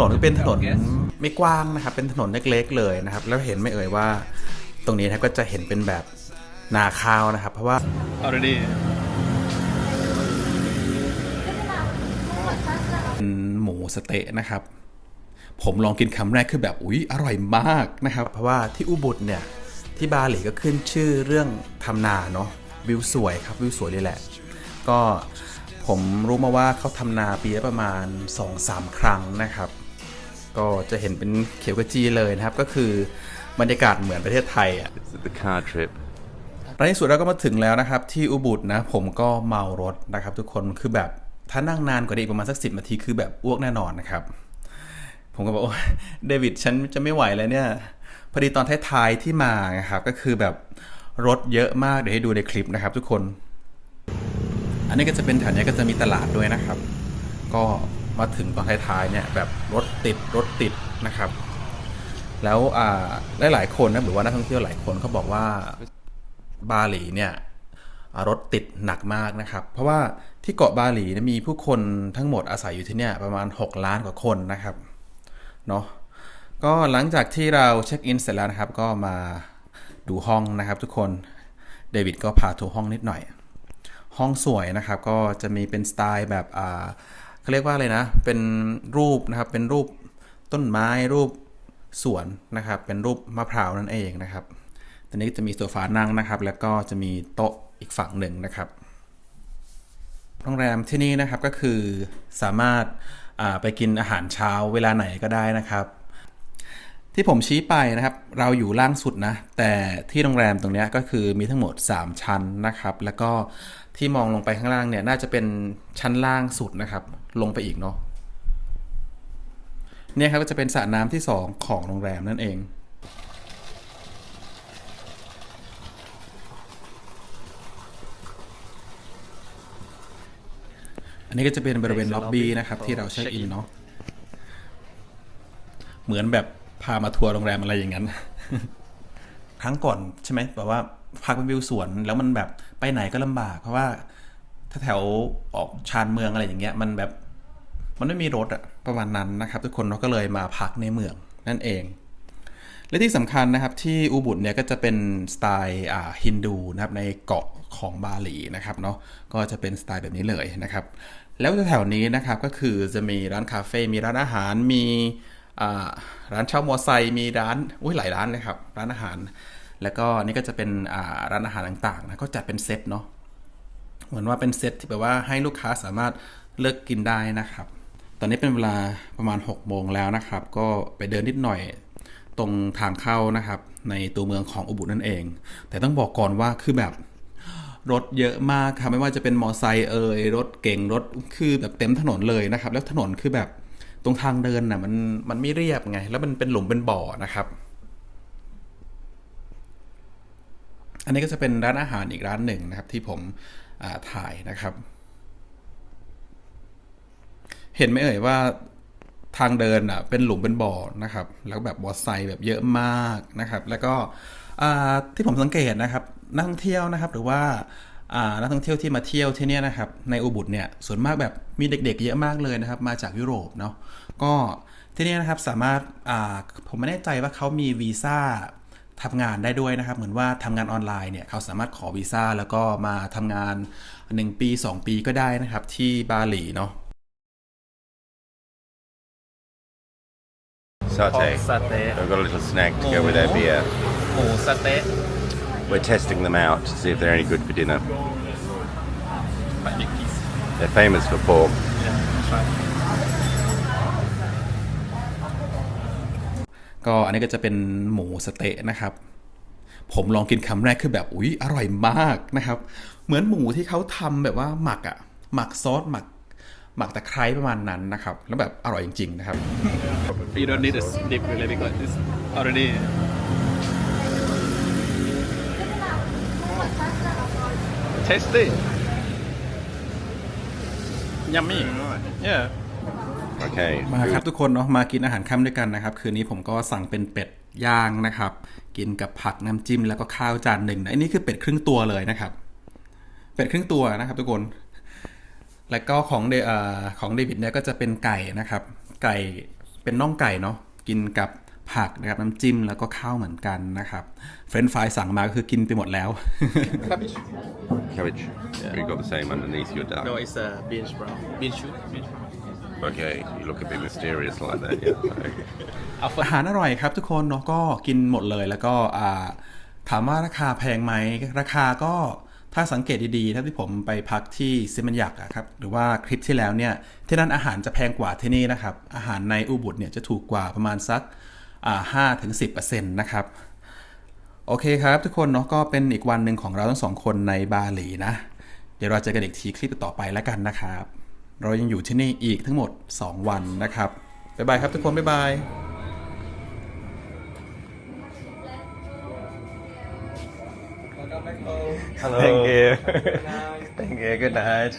นนก็เป็นถนนไม่กว้างนะครับ เป็นถนนเล็กๆเลยนะครับ แล้วเห็นไหม่เอ่ยว่าตรงนี้นะครับก็จะเห็นเป็นแบบนาข้าวนะครับ เพราะว่า already เป็นหมูสะเต๊ะนะครับ ผมลองกินคำแรกคือแบบอุ๊ยอร่อยมากนะครับ เพราะว่าที่อุบุตเนี่ยที่บาหลีก็ขึ้นชื่อเรื่องทำนาเนาะวิวสวยครับวิวสวยเลยแหละ ก็ผมรู้มาว่าเขาทำนาปีละประมาณ 2-3 ครั้งนะครับ ก็จะเห็นเป็นเขียวกระจีเลยนะครับ ก็คือบรรยากาศเหมือนประเทศไทยอะ It's the car trip. ในที่สุดเราก็มาถึงแล้วนะครับ ที่อุบุตนะ ผมก็เมารถนะครับ ทุกคนคือแบบถ้านั่งนานกว่านี้อีกประมาณสักสินาทีคือแบบอ้วกแน่นอนนะครับ ผมก็บอกโอ้ยเดวิดฉันจะไม่ไหวแล้วเนี่ยพอดีตอนท้ายๆที่มานะครับ ก็คือแบบรถเยอะมากเดี๋ยวให้ดูในคลิปนะครับ ทุกคน อันนี้ก็จะเป็นแถวนี้ก็จะมีตลาดด้วยนะครับ ก็ มาถึงตอนท้ายๆเนี่ยแบบรถติดรถติดนะครับ แล้วอ่าหลายๆคนนะหรือว่านักท่องเที่ยวหลายคนเขาบอกว่าบาหลีเนี่ยรถติดหนักมากนะครับ เพราะว่าที่เกาะบาหลีเนยมีผู้คนทั้งหมดอาศัยอยู่ที่เนี่ยประมาณ 6 ล้านกว่าคนนะครับเนาะก็หลังจากที่เราเช็คอินเสร็จแล้วนะครับ ก็มาดูห้องนะครับทุกคนเดวิดก็พาทัวร์ห้องนิดหน่อย ห้องสวยนะครับก็จะมีเป็นสไตล์แบบอ่า เขาเรียกว่าอะไรนะ เป็นรูปนะครับ เป็นรูปต้นไม้รูปสวนนะครับ เป็นรูปมะพร้าวนั่นเองนะครับตอนนี้จะมีโซฟานั่งนะครับ แล้วก็จะมีโต๊ะอีกฝั่งหนึ่งนะครับ โรงแรมที่นี่นะครับก็คือสามารถไปกินอาหารเช้าเวลาไหนก็ได้นะครับ ที่ผมชี้ไปนะครับ เราอยู่ล่างสุดนะ แต่ที่โรงแรมตรงนี้ก็คือมีทั้งหมด 3 ชั้นนะครับ แล้วก็ ที่มองลงไปข้างล่างเนี่ย น่าจะเป็นชั้นล่างสุดนะครับ ลงไปอีกเนาะเนี่ยครับก็จะเป็นสระน้ำที่ 2 ของโรงแรมนั่นเองอันนี้ก็จะเป็นบริเวณล็อบบี้นะครับที่เราเช็คอินเนาะเหมือนแบบพามาทัวร์โรงแรมอะไรอย่างนั้น ครั้งก่อนใช่ไหมแบบว่าพักเป็นวิวสวนแล้วมันแบบ ไปไหนก็ลำบาก เพราะว่าถ้าแถวออกชานเมืองอะไรอย่างเงี้ยมันแบบมันไม่มีรถอะประมาณนั้นนะครับ ทุกคนเราก็เลยมาพักในเมืองนั่นเอง และที่สำคัญนะครับที่อูบุตเนี่ยก็จะเป็นสไตล์อ่าฮินดูนะครับในเกาะของบาหลีนะครับเนาะก็จะเป็นสไตล์แบบนี้เลยนะครับ แล้วแถวนี้นะครับก็คือจะมีร้านคาเฟ่มีร้านอาหารมีอ่าร้านเช่ามอไซค์มีร้านอุ้ยหลายร้านเลยครับร้านอาหาร แล้วก็นี่ก็จะเป็นร้านอาหารต่างๆนะก็จัดเป็นเซตเนาะเหมือนว่าเป็นเซตที่แบบว่าให้ลูกค้าสามารถเลือกกินได้นะครับ ตอนนี้เป็นเวลาประมาณ 6 โมงแล้วนะครับ ก็ไปเดินนิดหน่อยตรงทางเข้านะครับ ในตัวเมืองของอุบุนั่นเอง แต่ต้องบอกก่อนว่าคือแบบรถเยอะมากครับไม่ว่าจะเป็นมอไซค์เอ่ยรถเก่งรถคือแบบเต็มถนนเลยนะครับ แล้วถนนคือแบบตรงทางเดินน่ะมันมันไม่เรียบไง แล้วมันเป็นหลุมเป็นบ่อนะครับ อันนี้ก็จะเป็นร้านอาหารอีกร้านหนึ่งนะครับที่ผมถ่ายนะครับ เห็นไหมเอ่ยว่าทางเดินอะเป็นหลุมเป็นบ่อนะครับ แล้วแบบบอสไซแบบเยอะมากนะครับ แล้วก็ที่ผมสังเกตนะครับ นักท่องเที่ยวนะครับ หรือว่านักท่องเที่ยวที่มาเที่ยวที่นี่นะครับ ในอุบุตเนี่ยส่วนมากแบบมีเด็กๆ เยอะมากเลยนะครับ มาจากยุโรปเนาะก็ที่นี่นะครับสามารถผมไม่แน่ใจว่าเขามีวีซ่า ทำงานได้ด้วยนะครับ เหมือนว่าทำงานออนไลน์เนี่ยเขาสามารถขอวีซ่าแล้วก็มาทำงาน 1 ปี 2 ปีก็ได้นะครับ ที่บาหลีเนาะ Satay. สเต๊ะ I've got a little snack to go with their beer. หมูสเต๊ะ We're testing them out to see if they're any good for dinner. Quite big piece They're famous for pork. yeah ก็อันนี้ก็จะเป็นหมูสะเต๊ะนะครับ ผมลองกินคำแรกคือแบบอุ๊ยอร่อยมากนะครับ เหมือนหมูที่เขาทำแบบว่าหมักอะ่ะหมักซอสหมักหมักตะไคร้ประมาณนั้นนะครับ แล้วแบบอร่อยจริง ๆ นะครับ you don't need a dip really because it's already tasty yummy yeah Okay. มาครับทุกคนเนาะมากินอาหารค่ำด้วยกันนะครับ คืนนี้ผมก็สั่งเป็นเป็ดย่างนะครับ กินกับผักน้ำจิ้มแล้วก็ข้าวจานหนึ่งนะอันนี้คือเป็ดครึ่งตัวเลยนะครับ เป็ดครึ่งตัวนะครับทุกคน แล้วก็ของเดอ่าของเดวิดเนี่ยก็จะเป็นไก่นะครับ ไก่เป็นน่องไก่เนาะกินกับผักนะครับน้ำจิ้มแล้วก็ข้าวเหมือนกันนะครับ เฟรนช์ฟรายสั่งมาก็คือกินไปหมดแล้ว Cabbage? Cabbage. You got the same underneath your duck. No, it's a beans brown. Bean shoot? Okay, you look a bit mysterious like that. Yeah. Okay. อาหารอร่อยครับทุกคนเนาะก็กินหมดเลยแล้วก็อ่าถามว่าราคาแพงไหมราคาก็ถ้าสังเกตดีๆถ้าที่ผมไปพักที่ซิมันยักอะครับหรือว่าคลิปที่แล้วเนี่ยที่นั่นอาหารจะแพงกว่าที่นี่นะครับ อาหารในอูบุตเนี่ยจะถูกกว่าประมาณสักห้าถึงสิบเปอร์เซ็นต์นะครับ โอเคครับทุกคนเนาะก็เป็นอีกวันหนึ่งของเราทั้งสองคนในบาหลีนะ เดี๋ยวเราเจอกันอีกทีคลิปต่อไปแล้วกันนะครับ เรายังอยู่ที่นี่อีกทั้งหมด 2 วันนะครับ บ๊ายบายครับทุกคน บ๊ายบาย Thank you. Thank you. Good night.